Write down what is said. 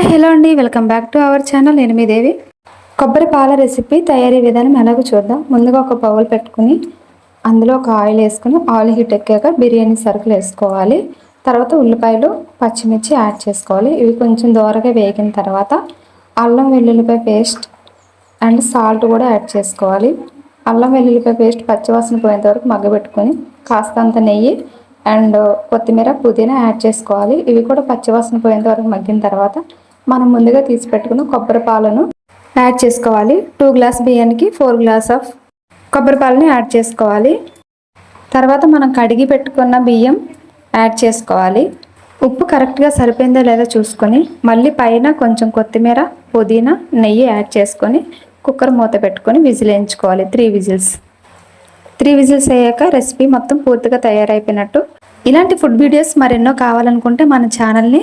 Hi hello అండి. Welcome back to our channel. నేను మీ దేవి. కొబ్బరి పాల రెసిపీ తయారీ విధానం ఎలాగో చూద్దాం. ముందుగా ఒక బౌల్ పెట్టుకుని అందులో ఒక ఆయిల్ వేసుకుని ఆయిల్ హీట్ ఎక్కాక బిర్యానీ సరుకులు వేసుకోవాలి. తర్వాత ఉల్లిపాయలు పచ్చిమిర్చి యాడ్ చేసుకోవాలి. ఇవి కొంచెం దోరగా వేగిన తర్వాత అల్లం వెల్లుల్లిపాయ పేస్ట్ అండ్ సాల్ట్ కూడా యాడ్ చేసుకోవాలి. అల్లం వెల్లుల్లిపాయ పేస్ట్ పచ్చివాసన పోయేంత వరకు మగ్గబెట్టుకొని కాస్తంత నెయ్యి అండ్ కొత్తిమీర పుదీనా యాడ్ చేసుకోవాలి. ఇవి కూడా పచ్చివాసన పోయేంత వరకు మగ్గిన తర్వాత మనం ముందుగా తీసి పెట్టుకున్న కొబ్బరి పాలను యాడ్ చేసుకోవాలి. టూ గ్లాస్ బియ్యానికి ఫోర్ గ్లాస్ ఆఫ్ కొబ్బరి పాలని యాడ్ చేసుకోవాలి. తర్వాత మనం కడిగి పెట్టుకున్న బియ్యం యాడ్ చేసుకోవాలి. ఉప్పు కరెక్ట్గా సరిపోయిందో లేదో చూసుకొని మళ్ళీ పైన కొంచెం కొత్తిమీర పుదీనా నెయ్యి యాడ్ చేసుకొని కుక్కర్ మూత పెట్టుకొని విజిల్ వేయించుకోవాలి. Three whistles. త్రీ విజిల్స్ అయ్యాక రెసిపీ మొత్తం పూర్తిగా తయారైపోయినట్టు. ఇలాంటి ఫుడ్ వీడియోస్ మరెన్నో కావాలనుకుంటే మన ఛానల్ని